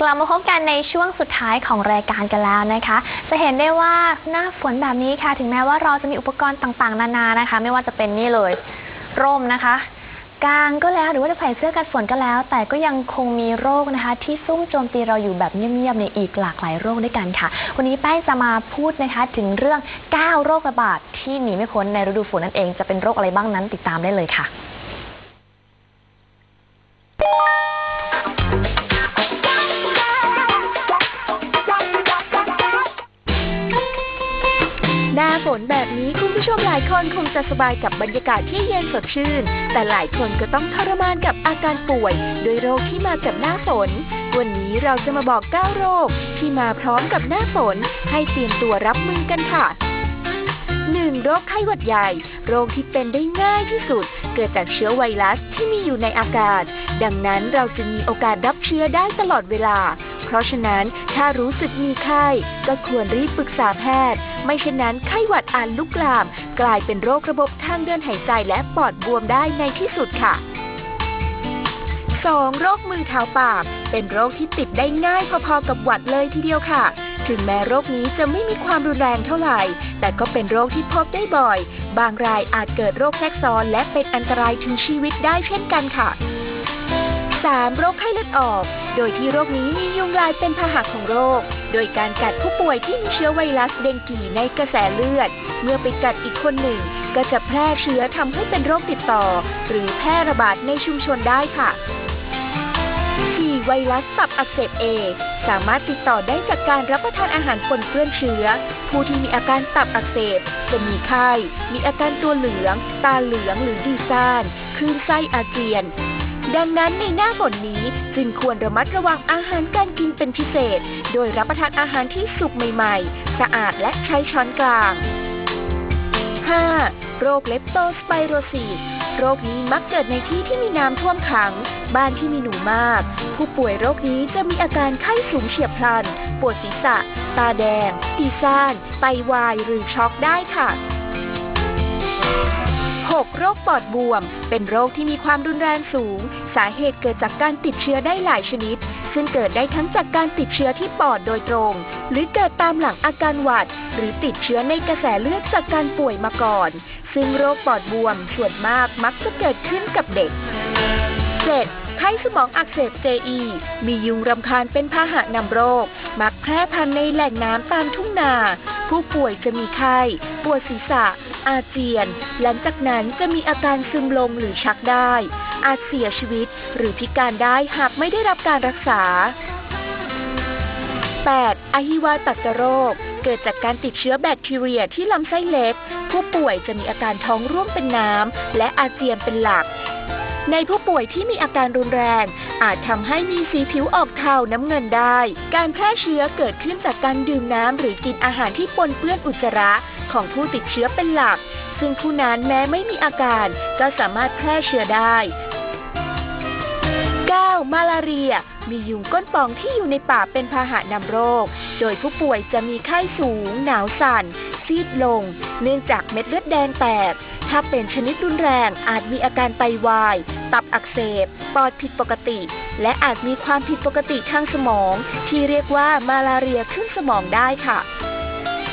กลับมาพบกันในช่วงสุดท้ายของรายการกันแล้วนะคะ จะเห็นได้ว่าหน้าฝนแบบนี้ค่ะ ถึงแม้ว่าเราจะมีอุปกรณ์ต่างๆ นานานะคะ ไม่ว่าจะเป็นนี่เลย ร่มนะคะ กางก็แล้วหรือว่าจะใส่เสื้อกันฝนก็แล้ว แต่ก็ยังคงมีโรคนะคะ ที่ซุ่มโจมตีเราอยู่แบบเงียบๆในอีกหลากหลายโรคด้วยกันค่ะ วันนี้แป้งจะมาพูดนะคะถึงเรื่อง 9 โรคระบาดที่หนีไม่พ้นในฤดูฝนนั่นเอง จะเป็นโรคอะไรบ้างนั้นติดตามได้เลยค่ะ มหลายคนคงจะสบายกับบรรยากาศที่เย็นสดชื่น แต่หลายคนก็ต้องทรมานกับอาการป่วยโดยโรคที่มากับหน้าฝน วันนี้เราจะมาบอก 9 โรคที่มาพร้อมกับหน้าฝน ให้เตรียมตัวรับมือกันค่ะ 1. โรคไข้หวัดใหญ่ โรคที่เป็นได้ง่ายที่สุด เกิดจากเชื้อไวรัสที่มีอยู่ในอากาศ ดังนั้นเราจะมีโอกาสรับเชื้อได้ตลอดเวลา เพราะฉะนั้นถ้ารู้สึกมีไข้ ก็ควรรีบปรึกษาแพทย์ ไม่เช่นนั้นไข้หวัดอาจลุกลาม กลายเป็นโรคระบบทางเดินหายใจและปอดบวมได้ในที่สุดค่ะ 2. โรคมือเท้าปาก เป็นโรคที่ติดได้ง่ายพอๆกับหวัดเลยทีเดียวค่ะ ถึงแม้โรคนี้จะไม่มีความรุนแรงเท่าไหร่ แต่ก็เป็นโรคที่พบได้บ่อย บางรายอาจเกิดโรคแทรกซ้อนและเป็นอันตรายถึงชีวิตได้เช่นกันค่ะ 3. โรคไข้เลือดออก โดยที่โรคนี้มียุงลายเป็นพาหะของโรค โดยการกัดผู้ป่วยที่มีเชื้อไวรัสเดงกีในกระแสเลือด เมื่อไปกัดอีกคนหนึ่ง ก็จะแพร่เชื้อทำให้เป็นโรคติดต่อ หรือแพร่ระบาดในชุมชนได้ค่ะ 4. ไวรัสตับอักเสบเอ สามารถติดต่อได้จากการรับประทานอาหารปนเปื้อนเชื้อ ผู้ที่มีอาการตับอักเสบ จะมีไข้ มีอาการตัวเหลือง ตาเหลืองหรือดีซ่าน คลื่นไส้อาเจียน ดังนั้นในหน้าฝนนี้จึงควรระมัดระวังอาหารการกินเป็นพิเศษ โดยรับประทานอาหารที่สุกใหม่ๆ สะอาดและใช้ช้อนกลาง 5. โรคเลปโตสไปโรซิสโรคนี้มักเกิดในที่ที่มีน้ำท่วมขัง บ้านที่มีหนูมาก ผู้ป่วยโรคนี้จะมีอาการไข้สูงเฉียบพลัน ปวดศีรษะ ตาแดงตีซ่าน ไตวาย หรือช็อกได้ค่ะ 6. โรคปอดบวม เป็นโรคที่มีความรุนแรงสูง สาเหตุเกิดจากการติดเชื้อได้หลายชนิด ซึ่งเกิดได้ทั้งจากการติดเชื้อที่ปอดโดยตรง หรือเกิดตามหลังอาการหวัด หรือติดเชื้อในกระแสเลือดจากการป่วยมาก่อน ซึ่งโรคปอดบวมส่วนมากมักจะเกิดขึ้นกับเด็ก 7. ไข้สมองอักเสบ JE มียุงรำคาญเป็นพาหะนำโรค มักแพร่พันในแหล่งน้ำตามทุ่งนา ผู้ป่วยจะมีไข้ปวดศีรษะ อาเจียน หลังจากนั้นจะมีอาการซึมลงหรือชักได้ อาจเสียชีวิตหรือพิการได้หากไม่ได้รับการรักษา 8. อหิวาตัตโรค เกิดจากการติดเชื้อแบคทีเรียที่ลำไส้เล็ก ผู้ป่วยจะมีอาการท้องร่วงเป็นน้ำและอาเจียนเป็นหลัก ในผู้ป่วยที่มีอาการรุนแรง อาจทำให้มีสีผิวออกเทาน้ำเงินได้ การแพร่เชื้อเกิดขึ้นจากการดื่มน้ำหรือกินอาหารที่ปนเปื้อนอุจจาระของผู้ติดเชื้อเป็นหลัก ซึ่งผู้นั้นแม้ไม่มีอาการก็สามารถแพร่เชื้อได้ 9. มาลาเรีย มียุงก้นป่องที่อยู่ในป่าเป็นพาหะนำโรค โดยผู้ป่วยจะมีไข้สูง หนาวสั่น ซีดลง เนื่องจากเม็ดเลือดแดงแตก ถ้าเป็นชนิดรุนแรงอาจมีอาการไตวาย ตับอักเสบ ปอดผิดปกติ และอาจมีความผิดปกติทางสมอง ที่เรียกว่ามาลาเรียขึ้นสมองได้ค่ะ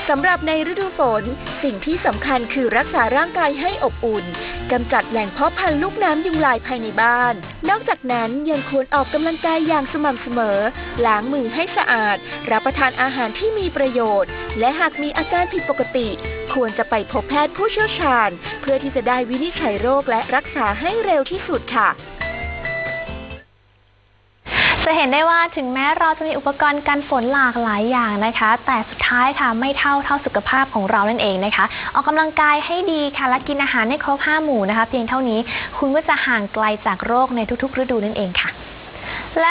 สำหรับในฤดูฝน สิ่งที่สำคัญคือรักษาร่างกายให้อบอุ่นกำจัดแหล่งเพาะพันธุ์ลูกน้ำยุงลายภายในบ้าน นอกจากนั้นยังควรออกกำลังกายอย่างสม่ำเสมอ ล้างมือให้สะอาด รับประทานอาหารที่มีประโยชน์ และหากมีอาการผิดปกติ ควรจะไปพบแพทย์ผู้เชี่ยวชาญ เพื่อที่จะได้วินิจฉัยโรคและรักษาให้เร็วที่สุดค่ะจะเห็นได้ว่าถึงแม้เราจะมีอุปกรณ์กันฝนหลากหลายอย่างนะคะ แต่สุดท้ายค่ะไม่เท่าเท่าสุขภาพของเรานั่นเองนะคะ ออกกำลังกายให้ดีค่ะและกินอาหารให้ครบห้าหมู่นะคะ เพียงเท่านี้คุณก็จะห่างไกลจากโรคในทุกๆ ฤดูนั่นเองค่ะ